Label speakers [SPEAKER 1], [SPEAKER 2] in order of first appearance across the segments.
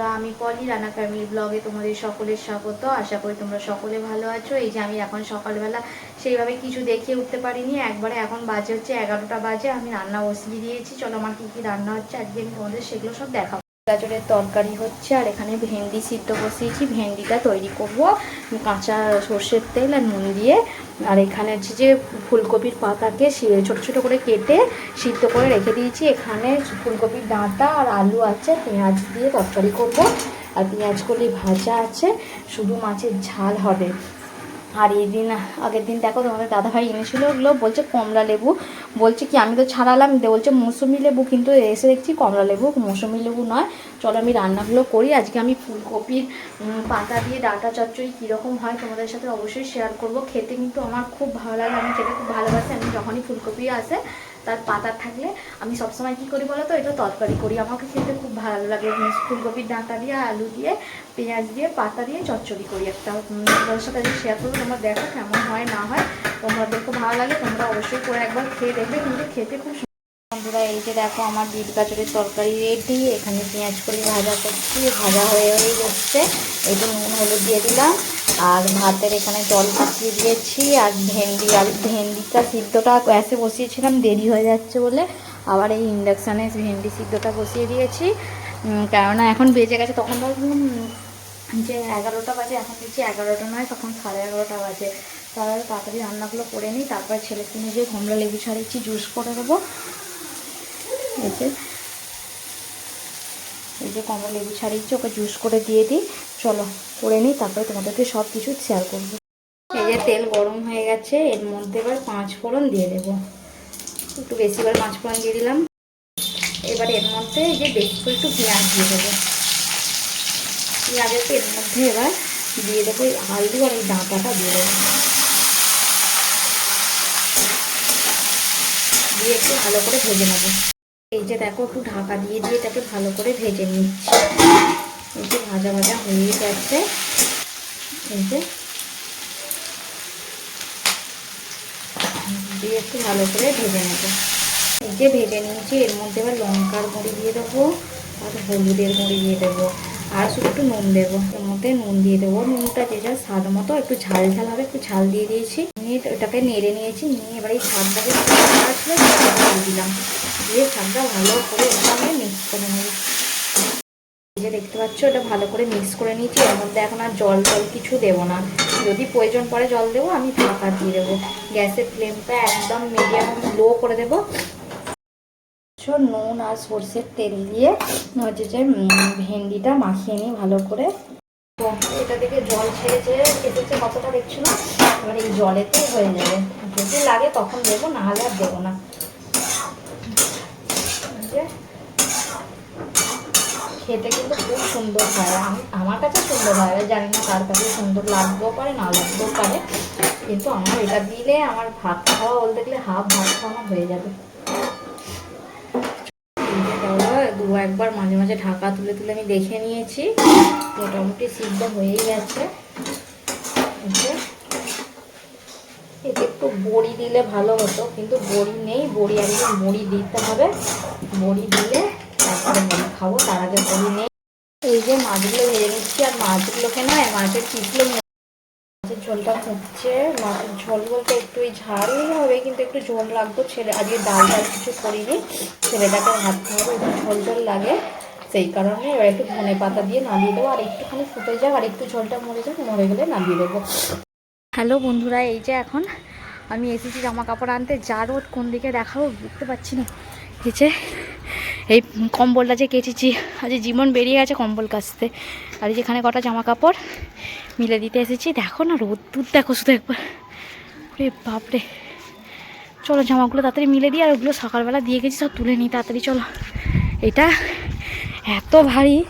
[SPEAKER 1] বন্ধুরা, আমি পলি, রানা ফ্যামিলি ব্লগে তোমাদের সকলের স্বাগত। আশা করি তোমরা সকলে ভালো আছো। এই যে আমি এখন সকালবেলা সেইভাবে কিছু দেখিয়ে উঠতে পারিনি। একবারে এখন বাজে হচ্ছে এগারোটা বাজে। আমি রান্না বসিয়ে দিয়েছি। চলো আমার কী কী রান্না হচ্ছে আজকে আমি তোমাদের সেগুলো সব দেখাবো। গাজরের তরকারি হচ্ছে, আর এখানে ভেন্ডি সিদ্ধ বসিয়েছি। ভেন্ডিটা তৈরি করব কাঁচা সর্ষের তেল আর নুন দিয়ে। আর এখানে হচ্ছে যে ফুলকপির পাতাকে ছোট ছোট করে কেটে সিদ্ধ করে রেখে দিয়েছি। এখানে ফুলকপির ডাঁটা আর আলু আছে, পেঁয়াজ দিয়ে তরকারি করব। আর পেঁয়াজ কলি ভাজা আছে, শুধু মাছের ঝাল হবে। আর এই দিন, আগের দিন দেখো তোমাদের দাদাভাই এনেছিলো ওগুলো, বলছে কমলা লেবু। বলছে কি, আমি তো ছাড়ালাম বলছে মৌসুমি লেবু, কিন্তু এসে দেখছি কমলা লেবু, মৌসুমি লেবু নয়। চলো আমি রান্নাগুলো করি, আজকে আমি ফুলকপির পাতা দিয়ে ডাটা চচ্চড়ি কীরকম হয় তোমাদের সাথে অবশ্যই শেয়ার করব। খেতে কিন্তু আমার খুব ভালো লাগে, আমি খেতে খুব ভালোবাসি, আমি যখনই ফুলকপি আসে তার পাতা থাকলে আমি সবসময় কী করি বলো তো এটা তরকারি করি। আমাকে খেতে খুব ভালো লাগে। ফুলকপির ডাঁটা দিয়ে আলু দিয়ে পেঁয়াজ দিয়ে পাতা দিয়ে চচ্চড়ি করি। একটা উম, তোমাদের সাথে শেয়ার করব। তোমরা দেখো কেমন হয় না হয়। তোমাদের খুব ভালো লাগে তোমরা অবশ্যই করে একবার খেয়ে দেখবে। কিন্তু খেতে খুব। বন্ধুরা এই যে দেখো আমার বিট গাজরের তরকারি রেডি এখানে পেঁয়াজ করি ভাজা করছি ভাজা হয়ে হয়ে যাচ্ছে একটু নুন হলুদ দিয়ে দিলাম। আর ভাতের এখানে জল পাঠিয়ে দিয়েছি আর ভেন্ডি আর ভেন্ডিটা সিদ্ধটা গ্যাসে বসিয়েছিলাম দেরি হয়ে যাচ্ছে বলে আবার এই ইন্ডাকশানে ভেন্ডি সিদ্ধটা বসিয়ে দিয়েছি। কেননা এখন বেজে গেছে তখন উম, যে এগারোটা বাজে এখন দেখছি এগারোটা নয় তখন সাড়ে এগারোটা বাজে। তাহলে তাড়াতাড়ি রান্নাগুলো করে নিই তারপর ছেলেকে নিয়ে যে কমলা লেবু ছাড়িয়েছি জুস করে দেবো এই এই যে কমলা লেবু ছাড়িয়েছি ওকে জুস করে দিয়ে দিই। চলো, করে নিই, তারপরে তোমাদেরকে সব কিছু শেয়ার করব। এই যে তেল গরম হয়ে গেছে, এর মধ্যে এবার পাঁচ ফোড়ন দিয়ে দেবো। একটু বেশি করে পাঁচ ফোড়ন দিয়ে দিলাম। এবার এর মধ্যে এই যে বেশি করে একটু পেঁয়াজ দিয়ে দেবো। পেঁয়াজের এর মধ্যে এবার দিয়ে দেবো এই আলু আর এই ডাঁটাটা দিয়ে দেবো। দিয়ে একটু ভালো করে ভেজে নেব। এই যে দেখো একটু ঢাকা দিয়ে দিয়ে এটাকে ভালো করে ভেজে নিচ্ছি। এই যে ভাজা ভাজা হয়ে যাচ্ছে এই যে দিয়ে একটু ভালো করে ভেজে নেব। এই যে ভেজে নিয়েছি, এর মধ্যে এবার লঙ্কার গুঁড়ি দিয়ে দেবো, আর হলুদের গুঁড়ি দিয়ে দেবো, আর শুধু একটু নুন দেবো। এর মধ্যে নুন দিয়ে দেবো। নুনটা যে যার স্বাদ মতো একটু ঝাল ঝাল হবে, একটু ঝাল দিয়ে দিয়েছি। নিয়ে ওটাকে নেড়ে নিয়েছি, নিয়ে এবার এই সেটাকে দিয়ে দিলাম। দিয়ে শাকটা ভালো করে সঙ্গে মিক্স করে নেব। যে দেখতে পাচ্ছ, এটা ভালো করে মিক্স করে নিয়েছি। এর মধ্যে এখন আর জল জল কিছু দেবো না। যদি প্রয়োজন পড়ে জল দেবো, আমি ঢাকা দিয়ে দেবো। গ্যাসের ফ্লেমটা একদম মিডিয়াম লো করে দেবো। নুন আর সর্ষের তেল দিয়ে হচ্ছে যে ভেন্ডিটা মাখিয়ে নিই ভালো করে। তো এটা থেকে জল ছেড়েছে এসেছে কতটা দেখছ না? এবার এই জলেতে হয়ে যাবে। যদি লাগে তখন দেবো, না হলে আর দেবো না এই যে খেতে কিন্তু খুব সুন্দর হয়। আমি আমার কাছে সুন্দর হয়। জানি না কার কাছে সুন্দর লাগতেও পারে, না লাগতেও পারে। কিন্তু আমার এটা দিলে, আমার ভাত খাওয়া বলতে গেলে হাফ ভাত খাওয়া হয়ে যাবে। দু একবার মাঝে মাঝে ঢাকা তুলে তুলে আমি দেখে নিয়েছি। মোটামুটি সিদ্ধ হয়েই গেছে। এতে একটু বড়ি দিলে ভালো হতো, কিন্তু বড়ি নেই। বড়ি আগে বড়ি দিতে হবে। বড়ি দিলে খাব তার আগে বড়ি নেই এই যে মাছগুলো ভেজে নিচ্ছি, আর মাছগুলোকে নয় মাছের পিসগুলো মাছের ঝোলটা হচ্ছে মাছের ঝোল বলতে একটু ওই ঝাল হবে, কিন্তু একটু ঝোল লাগতো ছেলে, আজকে ডাল ডাল কিছু করিনি, ছেলেটাকে ভাবতে হবে একটু ঝোল ঝোল লাগে। সেই কারণে এবার একটু ধনে পাতা দিয়ে নামিয়ে দেবো, আর একটুখানি ফুটে যাক, আর একটু ঝোলটা মরে যাক, মরে গেলে নামিয়ে দেবো। হ্যালো বন্ধুরা, এই যে এখন আমি এসেছি জামা কাপড় আনতে, যা রোদ কোন দিকে দেখাবো বুঝতে পারছি না। এই এই কম্বলটা যে কেচেছি, আজ জীবন বেরিয়ে গেছে কম্বল কাচতে। আর যেখানে কটা জামা কাপড় মিলে দিতে এসেছি। দেখো না, রোদ্দুর, দেখো শুধু একবার। রে বাপরে। চলো, জামাগুলো তাড়াতাড়ি মিলে দিই, আর ওগুলো সকালবেলা দিয়ে গেছি, সব তুলে নিই তাড়াতাড়ি, চলো। এটা এত ভারী,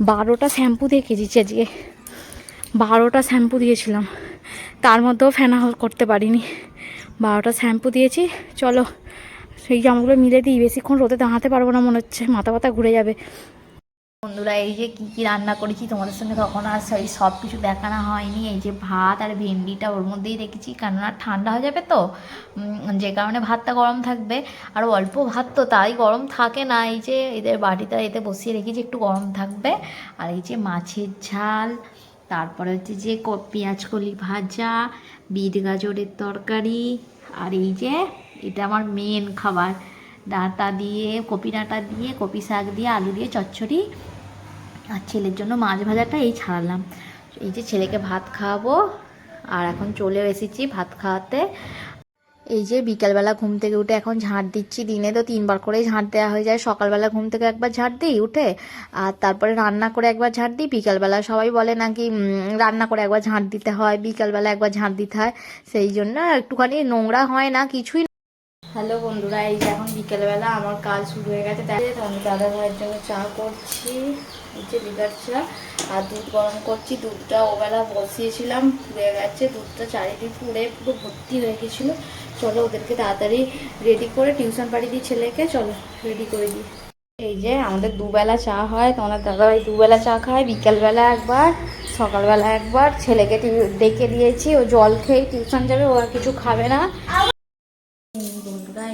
[SPEAKER 1] বারোটা শ্যাম্পু দিয়ে কেচেছি আজকে। বারোটা শ্যাম্পু দিয়েছিলাম। তার মধ্যেও ফেনা করতে পারিনি। বারোটা শ্যাম্পু দিয়েছি। চলো সেই জামাগুলো মিলে দিই, বেশিক্ষণ রোদে দাঁড়াতে পারব না, মনে হচ্ছে মাথা ব্যথা ঘুরে যাবে। বন্ধুরা, এই যে কী কী রান্না করেছি তোমাদের সঙ্গে তখন আর সেই সব কিছু দেখানো হয়নি। এই যে ভাত আর ভেন্ডিটা ওর মধ্যেই রেখেছি, কেননা ঠান্ডা হয়ে যাবে তো। যে কারণে ভাতটা গরম থাকবে। আর অল্প ভাত তো তাই গরম থাকে না, এই যে এদের বাটিটা এতে বসিয়ে রেখেছি, একটু গরম থাকবে। আর এই যে মাছের ঝাল, তারপরে হচ্ছে যে ক- পেঁয়াজ কলি ভাজা, বিট গাজরের তরকারি আর এই যে, এটা আমার মেন খাবার। ডাঁটা দিয়ে, কপি ডাঁটা দিয়ে, কপি শাক দিয়ে, আলু দিয়ে, চচ্চড়ি আর ছেলের জন্য মাছ ভাজাটা এই ছাড়ালাম। এই যে ছেলেকে ভাত খাওয়াবো। আর এখন চলে এসেছি ভাত খাওয়াতে। এই যে বিকালবেলা ঘুম থেকে উঠে এখন ঝাঁট দিচ্ছি। দিনে তো তিনবার করে ঝাঁট দেওয়া হয়ে যায়। সকালবেলা ঘুম থেকে একবার ঝাঁট দিই উঠে, আর তারপরে রান্না করে একবার ঝাঁট দিই। বিকালবেলা সবাই বলে নাকি রান্না করে একবার ঝাঁট দিতে হয়, বিকালবেলা একবার ঝাঁট দিতে হয়। সেই জন্য একটুখানি নোংরা হয় না, কিছুই হ্যালো বন্ধুরা, এই যে এখন বিকেলবেলা আমার কাজ শুরু হয়ে গেছে, তাই আমি দাদা ভাইয়ের জন্য চা করছি, এই যে চা, আর দুধ গরম করছি, দুধটা ওবেলা বসিয়েছিলাম ফুরে গেছে, দুধটা চারিদিক পুড়ে পুরো ভর্তি হয়ে গেছিল, চলো ওদেরকে তাড়াতাড়ি রেডি করে টিউশন পাঠিয়ে দিই ছেলেকে চলো রেডি করে দিই। এই যে আমাদের দুবেলা চা হয় তোমাদের দাদাভাই দুবেলা চা খায়, বিকেলবেলা একবার, সকালবেলা একবার, ছেলেকে ডেকে দিয়েছি, ও জল খেয়ে টিউশন যাবে, ও আর কিছু খাবে না।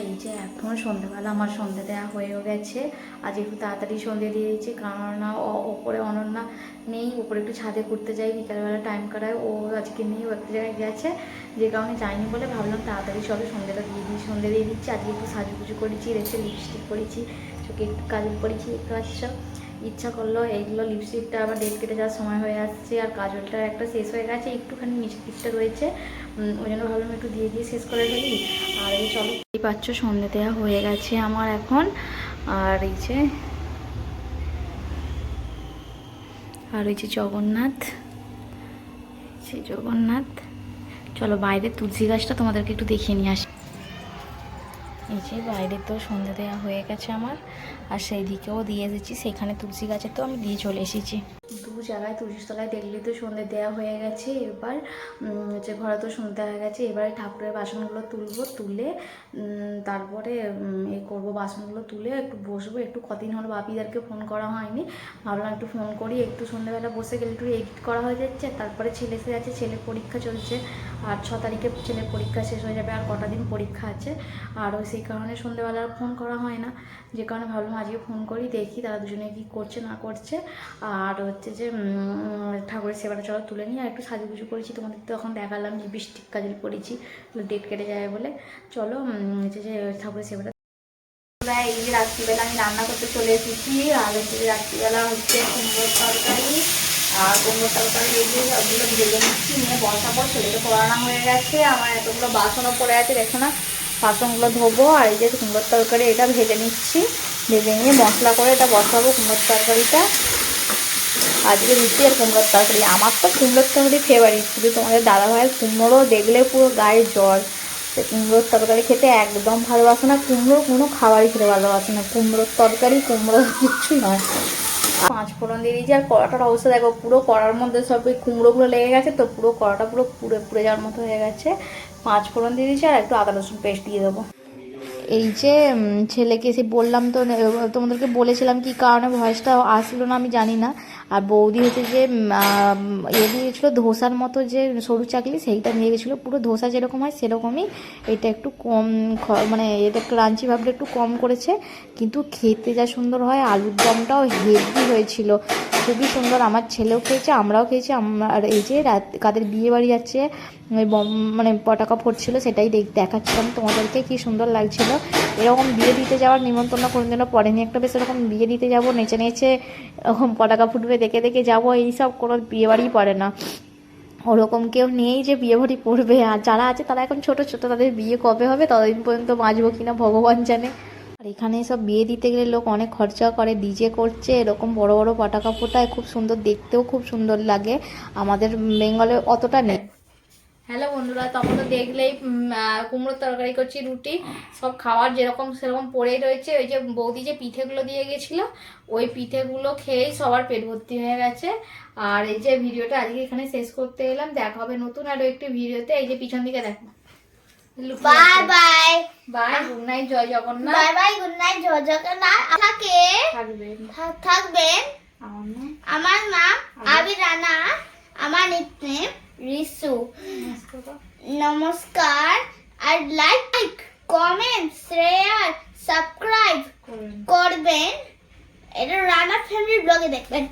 [SPEAKER 1] এই যে এখন সন্ধ্যেবেলা আমার সন্ধ্যে দেওয়া হয়েও গেছে। আজ একটু তাড়াতাড়ি সন্ধ্যে দিয়ে দিচ্ছি কারণ ওপরে অনন্যা নেই, ওপরে একটু ছাদে ঘুরতে যাই, বিকালবেলা টাইম কাটায় ও আজকে নেই, ও একটা জায়গায় গেছে, যে কারণে যাইনি বলে ভাবলাম তাড়াতাড়ি সবে সন্ধ্যেটা দিয়ে দিই, সন্ধ্যে দিয়ে দিচ্ছি, আজকে একটু সাজুগুজু করেছি, রেখে লিপস্টিক করেছি, চোখে একটু কাজল করেছি, একটু আচ্ছা। ইচ্ছা করল এইগুলো লিপস্টিকটা আবার ডেট কেটে যাওয়ার সময় হয়ে আসছে আর কাজলটা একটা শেষ হয়ে গেছে, একটুখানি নিচের রয়েছে। ওই জন্য ভাবলাম একটু দিয়ে দিয়ে শেষ করে ফেলি। আর এই চলো এই পাচ্ছ সন্ধে দেওয়া হয়ে গেছে আমার এখন। আর এই যে, আর ওই যে জগন্নাথ, সেই জগন্নাথ। চলো বাইরে তুলসী গাছটা তোমাদেরকে একটু দেখিয়ে নিয়ে আসি। এই যে বাইরে তো সন্ধে দেওয়া হয়ে গেছে আমার, আর সেই দিকেও দিয়ে এসেছি সেখানে তুলসী গাছে তো আমি দিয়ে চলে এসেছি। দু জায়গায় তুলসী তলায় দেখলে তো সন্ধে দেওয়া হয়ে গেছে, এবার হচ্ছে ঘরে তো সন্ধে হয়ে গেছে, এবারে ঠাকুরের বাসনগুলো তুলবো, তুলে তারপরে এ করব বাসনগুলো তুলে, একটু বসবো, একটু কদিন হলো বাপিদারকে ফোন করা হয়নি, ভাবলাম একটু ফোন করি, একটু সন্ধ্যেবেলা বসে গেলে একটু এডিট করা হয়ে যাচ্ছে তারপরে ছেলে এসে যাচ্ছে ছেলের পরীক্ষা চলছে, আর ছ তারিখে ছেলের পরীক্ষা শেষ হয়ে যাবে, আর কটা দিন পরীক্ষা আছে, আর ওই সেই কারণে সন্ধ্যেবেলা আর ফোন করা হয় না। যে কারণে ভাবলাম আজকে ফোন করি দেখি তারা দুজনে কি করছে না করছে। আর হচ্ছে যে ঠাকুরের সেবাটা চলো তুলে নিই। আর একটু সাজুগুজু করেছি তোমাদের তো এখন দেখালাম যে বৃষ্টিক কাজল করেছি ডেট কেটে যাবে বলে। চলো হচ্ছে যে ঠাকুরের সেবাটা বন্ধুরা, এই যে রাত্রিবেলা আমি রান্না করতে চলে এসেছি। আর হচ্ছে রাত্রিবেলা হচ্ছে কুমড়োর তরকারি আর কুমড়োর তরকারি এই যে সবগুলো ভেজে নিচ্ছি নিয়ে বসাবো। ছেলেকে পড়ানো হয়ে গেছে আমার এতগুলো বাসনও পড়ে আছে দেখো না। বাসনগুলো ধোবো আর এই যে কুমড়োর তরকারি, এটা ভেজে নিচ্ছি। ভেজে নিয়ে মশলা করে এটা বসাবো কুমড়োর তরকারিটা। আজকে রুটি আর কুমড়োর তরকারি। আমার তো কুমড়োর তরকারি ফেভারিট শুধু তোমাদের দাদা ভাইয়ের কুমড়ো দেখলে পুরো গায়ে জল তো কুমড়োর তরকারি খেতে একদম ভালোবাসে না, কুমড়ো কোনো খাবারই খেতে ভালোবাসে না। কুমড়োর তরকারি, কুমড়ো কিচ্ছু নয়। পাঁচ ফোড়ন দিয়ে দিয়েছি আর কড়াটার অবস্থা দেখো, পুরো কড়ার মধ্যে সব ওই কুমড়োগুলো লেগে গেছে তো পুরো কড়াটা পুরো পুড়ে পুড়ে যাওয়ার মতো হয়ে গেছে। পাঁচ ফোড়ন দিয়ে দিয়েছি আর একটু আদা রসুন পেস্ট দিয়ে দেবো। এই যে ছেলেকে এসে বললাম তো তোমাদেরকে বলেছিলাম কি কারণে ভয়েসটা আসলো না আমি জানি না। আর বৌদি হচ্ছে যে ইয়ে নিয়ে গেছিল ধোসার মতো যে সরু চাকলি সেইটা নিয়ে গেছিল। পুরো ধোসা যেরকম হয় সেরকমই। এটা একটু কম মানে এটা ক্রাঞ্চি ভাবটা একটু কম করেছে। কিন্তু খেতে যা সুন্দর হয়, আলুর দমটাও হেভি হয়েছিল। খুবই সুন্দর। আমার ছেলেও খেয়েছে, আমরাও খেয়েছি। আমার এই যে রাত, কাদের বিয়ে বাড়ি যাচ্ছে ওই মানে পটাকা ফুটছিল সেটাই দেখ- দেখাচ্ছিলাম তোমাদেরকে, কি সুন্দর লাগছিল। এরকম বিয়ে দিতে যাওয়ার নিমন্ত্রণ কোনোদিনও পড়েনি। একটা বেশ এরকম বিয়ে দিতে যাব, নেচে নেচে এরকম পটাকা ফুটবে, দেখে দেখে যাব, এইসব কোনো বিয়ে বাড়ি পড়ে না। ওরকম কেউ নেই যে বিয়ে বাড়ি পড়বে। আর যারা আছে, তারা এখন ছোট ছোট, তাদের বিয়ে কবে হবে? ততদিন পর্যন্ত বাঁচবো কিনা ভগবান জানে। আর এখানে সব বিয়ে দিতে গেলে লোক অনেক খরচা করে ডিজে করছে, এরকম বড় বড় পটাকা ফোটায় খুব সুন্দর, দেখতেও খুব সুন্দর লাগে। আমাদের বেঙ্গলে অতটা নেই। হ্যালো বন্ধুরা তখন তো দেখলেই কুমড়োর তরকারি করছি, রুটি। সব খাওয়ার যেরকম সেরকম পড়েই রয়েছে। ওই যে বৌদি যে পিঠেগুলো দিয়ে গেছিল, ওই পিঠেগুলো খেয়েই সবার পেট ভর্তি হয়ে গেছে। আর এই যে ভিডিওটা আজকে এখানে শেষ করতে এলাম। দেখা হবে নতুন আরও একটি ভিডিওতে। এই যে পিছন দিকে দেখো।
[SPEAKER 2] Bye bye.
[SPEAKER 1] Bye good night জয় Jagannath.
[SPEAKER 2] Bye bye good night জয় জগন্নাথ। থাকে
[SPEAKER 1] থাকবে
[SPEAKER 2] থা- থাকবেন।
[SPEAKER 1] আমার নাম?
[SPEAKER 2] আবি রানা। আমার নিকনেম রিসু। নমস্কার। আর লাইক কমেন্ট শেয়ার সাবস্ক্রাইব করবেন। এটা রানা ফ্যামিলি ব্লগে দেখবেন।